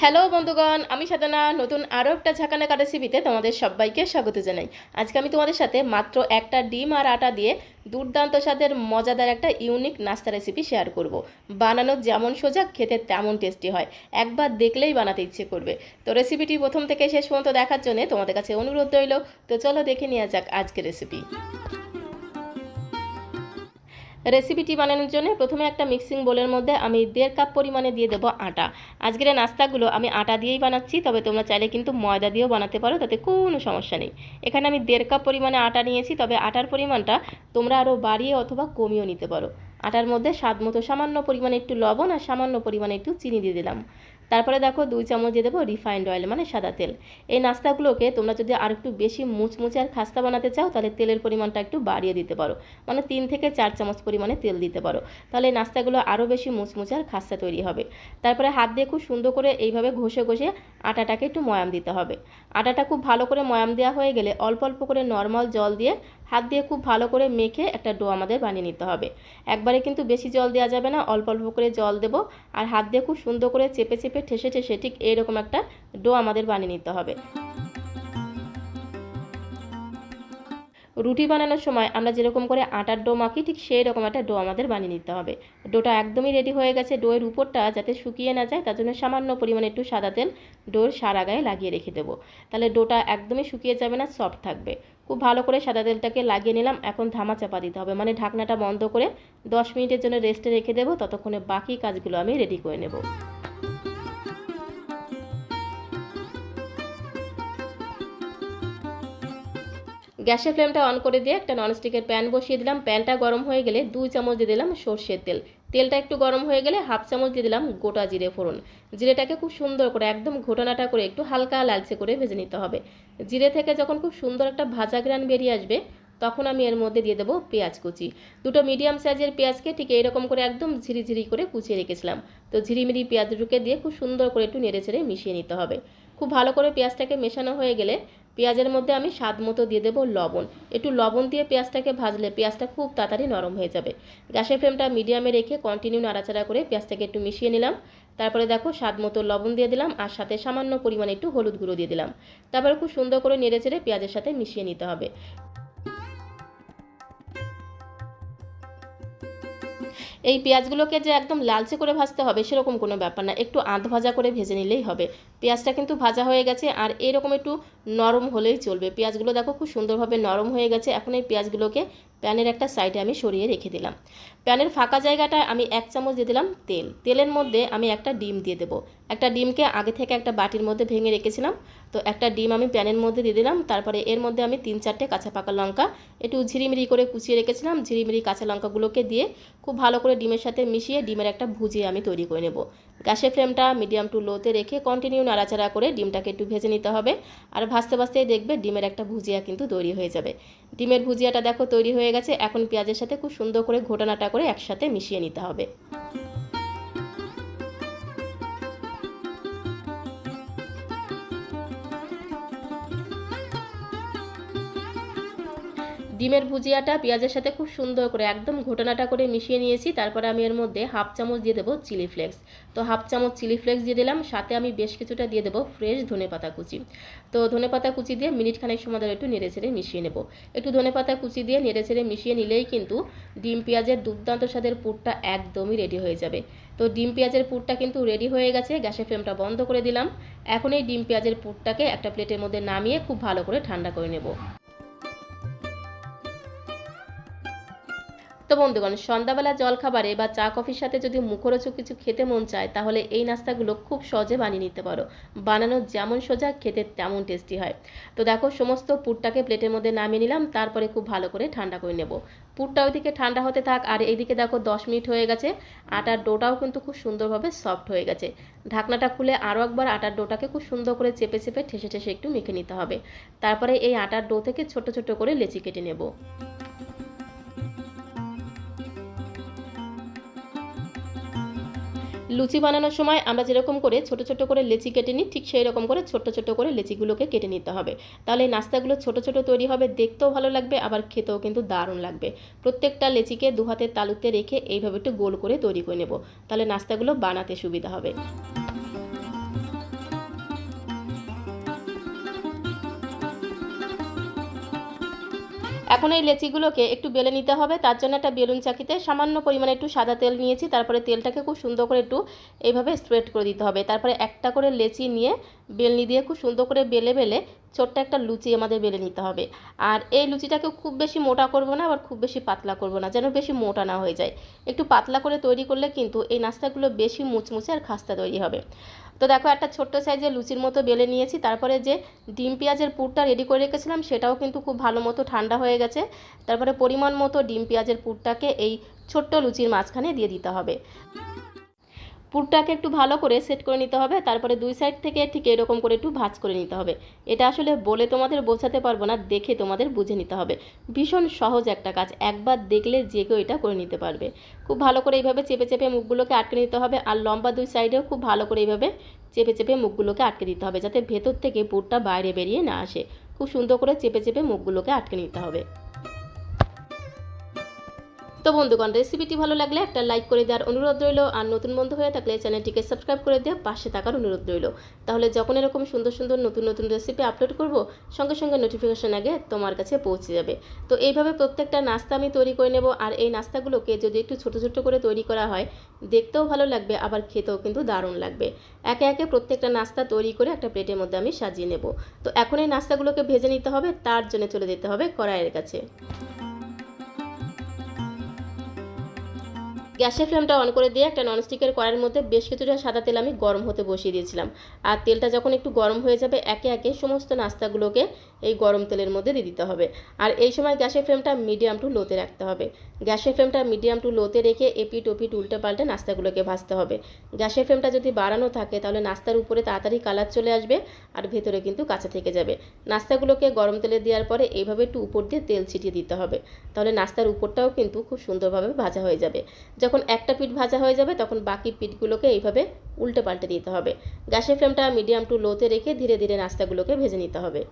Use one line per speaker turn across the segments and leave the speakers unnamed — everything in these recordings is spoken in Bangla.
হ্যালো বন্ধুগণ, আমি সাধনা। নতুন আরও একটা ঝাঁকানাকা রেসিপিতে তোমাদের সবাইকে স্বাগত জানাই। আজকে আমি তোমাদের সাথে মাত্র একটা ডিম আর আটা দিয়ে দুর্দান্ত স্বাদের, মজাদার একটা ইউনিক নাস্তা রেসিপি শেয়ার করব। বানানো যেমন সোজা, খেতে তেমন টেস্টি হয়। একবার দেখলেই বানাতে ইচ্ছে করবে। তো রেসিপিটি প্রথম থেকে শেষ পর্যন্ত দেখার জন্য তোমাদের কাছে অনুরোধ রইল। তো চলো দেখে নেওয়া যাক আজকে রেসিপি রেসিপিটি বানানোর জন্য প্রথমে একটা মিক্সিং বোলের মধ্যে আমি দেড় কাপ পরিমাণে দিয়ে দেবো আটা। আজকের নাস্তাগুলো আমি আটা দিয়েই বানাচ্ছি, তবে তোমরা চাইলে কিন্তু ময়দা দিয়েও বানাতে পারো, তাতে কোনো সমস্যা নেই। এখানে আমি দেড় কাপ পরিমাণে আটা নিয়েছি, তবে আটার পরিমাণটা তোমরা আরও বাড়িয়ে অথবা কমিয়েও নিতে পারো। আটার মধ্যে স্বাদ মতো সামান্য পরিমাণে একটু লবণ আর সামান্য পরিমাণে একটু চিনি দিয়ে দিলাম। তারপরে দেখো দুই চামচ দিয়ে দেবো রিফাইন্ড অয়েল মানে সাদা তেল। এই নাস্তাগুলোকে তোমরা যদি আর একটু বেশি মুচমুচে আর খাস্তা বানাতে চাও, তাহলে তেলের পরিমাণটা একটু বাড়িয়ে দিতে পারো। মানে তিন থেকে চার চামচ পরিমাণে তেল দিতে পারো। তাহলে এই নাস্তাগুলো আরও বেশি মুচমুচে আর খাস্তা তৈরি হবে। তারপরে হাত দিয়ে খুব সুন্দর করে এইভাবে ঘষে ঘষে আটাটাকে একটু ময়াম দিতে হবে। আটাটা খুব ভালো করে ময়াম দেওয়া হয়ে গেলে অল্প অল্প করে নর্মাল জল দিয়ে হাত দিয়ে খুব ভালো করে মেখে একটা ডো আমাদের বানিয়ে নিতে হবে। একবারে কিন্তু বেশি জল দেওয়া যাবে না, অল্প অল্প করে জল দেব আর হাত দিয়ে খুব সুন্দর করে চেপে চেপে ঠেসে ঠেসে ঠিক এরকম একটা ডো আমাদের বানিয়ে নিতে হবে। রুটি বানানোর সময় আমরা যেরকম করে আটার ডো মাখি, ঠিক সেই রকম একটা ডো আমাদের বানিয়ে নিতে হবে। ডোটা একদমই রেডি হয়ে গেছে। ডোয়ের উপরটা যাতে শুকিয়ে না যায়, তার জন্য সামান্য পরিমাণে একটু সাদা তেল ডোর সারা গায়ে লাগিয়ে রেখে দেবো। তাহলে ডোটা একদমই শুকিয়ে যাবে না সফট থাকবে। খুব ভালো করে সাদা তেলটাকে লাগিয়ে নিলাম, এখন ধামা চাপা দিতে হবে। মানে ঢাকনাটা বন্ধ করে দশ মিনিটের জন্য রেস্টে রেখে দেবো, ততক্ষণে বাকি কাজগুলো আমি রেডি করে নেব। গ্যাসের ফ্লেমটা অন করে দিয়ে একটা ননস্টিকের প্যান বসিয়ে দিলাম। প্যানটা গরম হয়ে গেলে দুই চামচ দিয়ে দিলাম সর্ষের তেল। তেলটা একটু গরম হয়ে গেলে হাফ চামচ দিয়ে দিলাম গোটা জিরে ফোড়ন। জিরেটাকে খুব সুন্দর করে, একদম ঘোটানাটা করে একটু হালকা লালচে করে ভেজে নিতে হবে। জিরে থেকে যখন খুব সুন্দর একটা ভাজা গ্রান বেরিয়ে আসবে, তখন আমি এর মধ্যে দিয়ে দেবো পেঁয়াজ কুচি। দুটো মিডিয়াম সাইজের পেঁয়াজকে ঠিক এইরকম করে একদম ঝিরিঝিরি করে কুচিয়ে রেখেছিলাম। তো ঝিরিমিরি পেঁয়াজ ঢুকে দিয়ে খুব সুন্দর করে একটু নেড়ে ছেড়ে মিশিয়ে নিতে হবে। খুব ভালো করে পেঁয়াজটাকে মেশানো হয়ে গেলে পেঁয়াজের মধ্যে আমি স্বাদ মতো দিয়ে দেবো লবণ। একটু লবণ দিয়ে পেঁয়াজটাকে ভাজলে পেঁয়াজটা খুব তাড়াতাড়ি নরম হয়ে যাবে। গ্যাসের ফ্লেমটা মিডিয়ামে রেখে কন্টিনিউ নাড়াচাড়া করে পেঁয়াজটাকে একটু মিশিয়ে নিলাম। তারপরে দেখো স্বাদ মতো লবণ দিয়ে দিলাম আর সাথে সামান্য পরিমাণে একটু হলুদ গুঁড়ো দিয়ে দিলাম। তারপরে খুব সুন্দর করে নেড়ে চেড়ে পেঁয়াজের সাথে মিশিয়ে নিতে হবে। এই পেঁয়াজগুলোকে যে একদম লালচে করে ভাজতে হবে সেরকম কোনো ব্যাপার না। একটু আধ ভাজা করে ভেজে নিলেই হবে। পেঁয়াজটা কিন্তু ভাজা হয়ে গেছে আর এরকম একটু নরম হলেই চলবে। পেঁয়াজগুলো দেখো খুব সুন্দরভাবে নরম হয়ে গেছে। এখন এই পেঁয়াজগুলোকে প্যানের একটা সাইডে আমি সরিয়ে রেখে দিলাম। প্যানের ফাঁকা জায়গাটায় আমি এক চামচ দিয়ে দিলাম তেল। তেলের মধ্যে আমি একটা ডিম দিয়ে দেবো। একটা ডিমকে আগে থেকে একটা বাটির মধ্যে ভেঙে রেখেছিলাম। তো একটা ডিম আমি প্যানের মধ্যে দিয়ে দিলাম। তারপরে এর মধ্যে আমি তিন চারটে কাঁচা পাকা লঙ্কা একটু ঝিরিমিরি করে কুচিয়ে রেখেছিলাম। ঝিরিমিরি কাঁচা লঙ্কাগুলোকে দিয়ে খুব ভালো করে ডিমের সাথে মিশিয়ে ডিমের একটা ভুজিয়ে আমি তৈরি করে নেব। গ্যাসের ফ্লেমটা মিডিয়াম টু লোতে রেখে কন্টিনিউ নাড়াচাড়া করে ডিমটাকে একটু ভেজে নিতে হবে। আর ভাজতে ভাজতেই দেখবে ডিমের একটা ভুজিয়া কিন্তু তৈরি হয়ে যাবে। ডিমের ভুজিয়াটা দেখো তৈরি হয়ে গেছে। এখন পেঁয়াজের সাথে খুব সুন্দর করে ঘোটানাটা করে একসাথে মিশিয়ে নিতে হবে। ডিমের ভুজিয়াটা পেঁয়াজের সাথে খুব সুন্দর করে একদম ঘটনাটা করে মিশিয়ে নিয়েছি। তারপরে আমি এর মধ্যে হাফ চামচ দিয়ে দেবো চিলি ফ্লেক্স। তো হাফ চামচ চিলি ফ্লেক্স দিয়ে দিলাম, সাথে আমি বেশ কিছুটা দিয়ে দেবো ফ্রেশ ধনে পাতা কুচি। তো ধনে পাতা কুচি দিয়ে মিনিট খানেক সময় ধরে একটু নেড়ে ছেড়ে মিশিয়ে নেব। একটু ধনে পাতা কুচি দিয়ে নেড়ে ছেড়ে মিশিয়ে নিলেই কিন্তু ডিম পেঁয়াজের দুর্দান্ত স্বাদের পুরটা একদমই রেডি হয়ে যাবে। তো ডিম পেঁয়াজের পুরটা কিন্তু রেডি হয়ে গেছে, গ্যাসের ফ্লেমটা বন্ধ করে দিলাম। এখন এই ডিম পেঁয়াজের পুরটাকে একটা প্লেটের মধ্যে নামিয়ে খুব ভালো করে ঠান্ডা করে নেব। তো বন্ধুগণ, সন্ধ্যাবেলা জলখাবারে বা চা কফির সাথে যদি মুখরোচক কিছু খেতে মন চায়, তাহলে এই নাস্তাগুলো খুব সহজে বানিয়ে নিতে পারো। বানানো যেমন সোজা, খেতে তেমন টেস্টি হয়। তো দেখো, সমস্ত পুরটাকে প্লেটের মধ্যে নামিয়ে নিলাম, তারপরে খুব ভালো করে ঠান্ডা করে নেব। পুরটা ওইদিকে ঠান্ডা হতে থাক, আর এইদিকে দেখো দশ মিনিট হয়ে গেছে। আটার ডোটাও কিন্তু খুব সুন্দরভাবে সফট হয়ে গেছে। ঢাকনাটা খুলে আরও একবার আটার ডোটাকে খুব সুন্দর করে চেপে চেপে ঠেসে ঠেসে একটু মেখে নিতে হবে। তারপরে এই আটার ডো থেকে ছোট ছোট করে লেচি কেটে নেব। লুচি বানানোর সময় আমরা যেরকম করে ছোট ছোট করে লেচি কেটে নিই, ঠিক সেই রকম করে ছোট ছোট করে লেচিগুলোকে কেটে নিতে হবে। তাহলে নাস্তাগুলো ছোট ছোট তৈরি হবে, দেখতেও ভালো লাগবে, আবার খেতেও কিন্তু দারুণ লাগবে। প্রত্যেকটা লেচিকে দু হাতের তালুতে রেখে এইভাবে একটু গোল করে তৈরি করে নেব। তাহলে নাস্তাগুলো বানাতে সুবিধা হবে। এখন এই লেচিগুলোকে একটু বেলে নিতে হবে। তার জন্য একটা বেলুন চাকিতে সামান্য পরিমাণে একটু সাদা তেল নিয়েছি। তারপরে তেলটাকে খুব সুন্দর করে একটু এইভাবে স্প্রেড করে দিতে হবে। তারপরে একটা করে লেচি নিয়ে বেলনি দিয়ে খুব সুন্দর করে বেলে বেলে ছোট্ট একটা লুচি আমাদের বেলে নিতে হবে। আর এই লুচিটাকে খুব বেশি মোটা করব না, আবার খুব বেশি পাতলা করব না, যেন বেশি মোটা না হয়ে যায়। একটু পাতলা করে তৈরি করলে কিন্তু এই নাস্তাগুলো বেশি মুচমুচে আর খাস্তা তৈরি হবে। তো দেখো একটা ছোট্ট সাইজে লুচির মতো বেলে নিয়েছি। তারপরে যে ডিম পেঁয়াজের পুরটা রেডি করে রেখেছিলাম, সেটাও কিন্তু খুব ভালো মতো ঠান্ডা হয়ে গেছে। তারপরে পরিমাণ মতো ডিম পেঁয়াজের পুরটাকে এই ছোট্ট লুচির মাঝখানে দিয়ে দিতে হবে। পুরটাকে একটু ভালো করে সেট করে নিতে হবে, তারপরে দুই সাইড থেকে ঠিক এরকম করে একটু ভাঁজ করে নিতে হবে। এটা আসলে বলে তোমাদের বোঝাতে পারব না, দেখে তোমাদের বুঝে নিতে হবে। ভীষণ সহজ একটা কাজ, একবার দেখলে যে কেউ এটা করে নিতে পারবে। খুব ভালো করে এইভাবে চেপে চেপে মুখগুলোকে আটকে নিতে হবে, আর লম্বা দুই সাইডেও খুব ভালো করে এইভাবে চেপে চেপে মুখগুলোকে আটকে দিতে হবে, যাতে ভেতর থেকে পুরটা বাইরে বেরিয়ে না আসে। খুব সুন্দর করে চেপে চেপে মুখগুলোকে আটকে নিতে হবে। তো বন্ধুগণ রেসিপিটি ভালো লাগলে একটা লাইক করে দেওয়ার অনুরোধ রইল। আর নতুন বন্ধু হয়ে থাকলে চ্যানেলটিকে সাবস্ক্রাইব করে দেওয়া পাশে থাকার অনুরোধ রইল। তাহলে যখন এরকম সুন্দর সুন্দর নতুন নতুন রেসিপি আপলোড করব, সঙ্গে সঙ্গে নোটিফিকেশান আগে তোমার কাছে পৌঁছে যাবে। তো এইভাবে প্রত্যেকটা নাস্তা আমি তৈরি করে নেব। আর এই নাস্তাগুলোকে যদি একটু ছোট ছোট করে তৈরি করা হয়, দেখতেও ভালো লাগবে, আবার খেতেও কিন্তু দারুণ লাগবে। একে একে প্রত্যেকটা নাস্তা তৈরি করে একটা প্লেটের মধ্যে আমি সাজিয়ে নেব। তো এখন এই নাস্তাগুলোকে ভেজে নিতে হবে, তার জন্য চলে যেতে হবে কড়াইয়ের কাছে। গ্যাসের ফ্লেমটা অন করে দিয়ে একটা ননস্টিকের কড়াইয়ের মধ্যে বেশ কিছুটা সাদা তেল আমি গরম হতে বসিয়ে দিয়েছিলাম। আর তেলটা যখন একটু গরম হয়ে যাবে, একে একে সমস্ত নাস্তাগুলোকে এই গরম তেলের মধ্যে দিয়ে দিতে হবে। আর এই সময় গ্যাসের ফ্লেমটা মিডিয়াম টু লোতে রাখতে হবে। গ্যাসের ফ্লেমটা মিডিয়াম টু লোতে রেখে এপিট ওপিট উল্টে পাল্টে নাস্তাগুলোকে ভাজতে হবে। গ্যাসের ফ্লেমটা যদি বাড়ানো থাকে, তাহলে নাস্তার উপরে তাড়াতাড়ি কালার চলে আসবে আর ভেতরে কিন্তু কাঁচা থেকে যাবে। নাস্তাগুলোকে গরম তেলে দেওয়ার পরে এইভাবে একটু উপর দিয়ে তেল ছিটিয়ে দিতে হবে। তাহলে নাস্তার উপরটাও কিন্তু খুব সুন্দরভাবে ভাজা হয়ে যাবে। যখন একটা পিঠ ভাজা হয়ে যাবে, তখন বাকি পিঠগুলোকে এইভাবে উল্টে পাল্টে দিতে হবে। গ্যাসের ফ্লেমটা মিডিয়াম টু লোতে রেখে ধীরে ধীরে নাস্তাগুলোকে ভেজে নিতে হবে।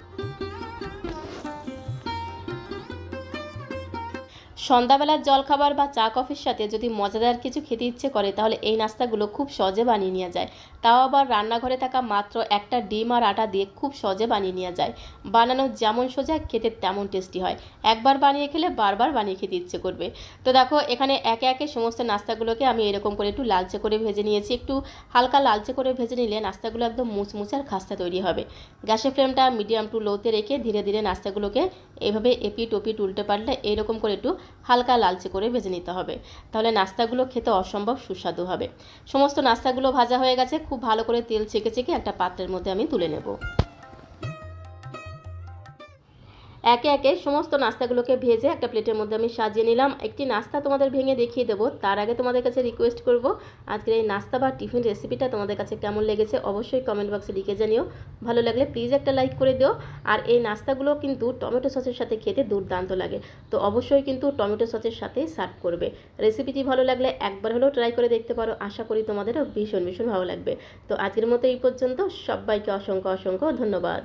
সন্ধ্যাবেলার জলখাবার বা চা কফির সাথে যদি মজাদার কিছু খেতে ইচ্ছে করে, তাহলে এই নাস্তাগুলো খুব সহজে বানিয়ে নেওয়া যায়। তাও আবার রান্নাঘরে থাকা মাত্র একটা ডিম আর আটা দিয়ে খুব সহজে বানিয়ে নেওয়া যায়। বানানো যেমন সোজা, খেতে তেমন টেস্টি হয়। একবার বানিয়ে খেলে বারবার বানিয়ে খেতে ইচ্ছে করবে। তো দেখো, এখানে একে একে সমস্ত নাস্তাগুলোকে আমি এরকম করে একটু লালচে করে ভেজে নিয়েছি। একটু হালকা লালচে করে ভেজে নিলে নাস্তাগুলো একদম মুচমুচে আর খাস্তা তৈরি হবে। গ্যাসের ফ্লেমটা মিডিয়াম টু লোতে রেখে ধীরে ধীরে নাস্তাগুলোকে এভাবে এপিট ওপিট উল্টে পাল্টে এরকম করে একটু হালকা লালচে করে ভেজে নিতে হবে। তাহলে নাস্তাগুলো খেতে অসম্ভব সুস্বাদু হবে। সমস্ত নাস্তাগুলো ভাজা হয়ে গেছে। খুব ভালো করে তেল ছেঁকে ছেঁকে একটা পাত্রের মধ্যে আমি তুলে নেব। একে একে সমস্ত নাস্তাগুলোকে ভেজে একটা প্লেটের মধ্যে আমি সাজিয়ে নিলাম। একটি নাস্তা তোমাদের ভেঙে দেখিয়ে দেবো। তার আগে তোমাদের কাছে রিকোয়েস্ট করব, আজকের এই নাস্তা বা টিফিন রেসিপিটা তোমাদের কাছে কেমন লেগেছে অবশ্যই কমেন্ট বক্সে লিখে জানিও। ভালো লাগলে প্লিজ একটা লাইক করে দিও। আর এই নাস্তাগুলো কিন্তু টমেটো সসের সাথে খেতে দুর্দান্ত লাগে। তো অবশ্যই কিন্তু টমেটো সসের সাথেই সার্ভ করবে। রেসিপিটি ভালো লাগলে একবার হলেও ট্রাই করে দেখতে পারো। আশা করি তোমাদেরও ভীষণ ভীষণ ভালো লাগবে। তো আজকের মতো এই পর্যন্ত। সবাইকে অসংখ্য অসংখ্য ধন্যবাদ।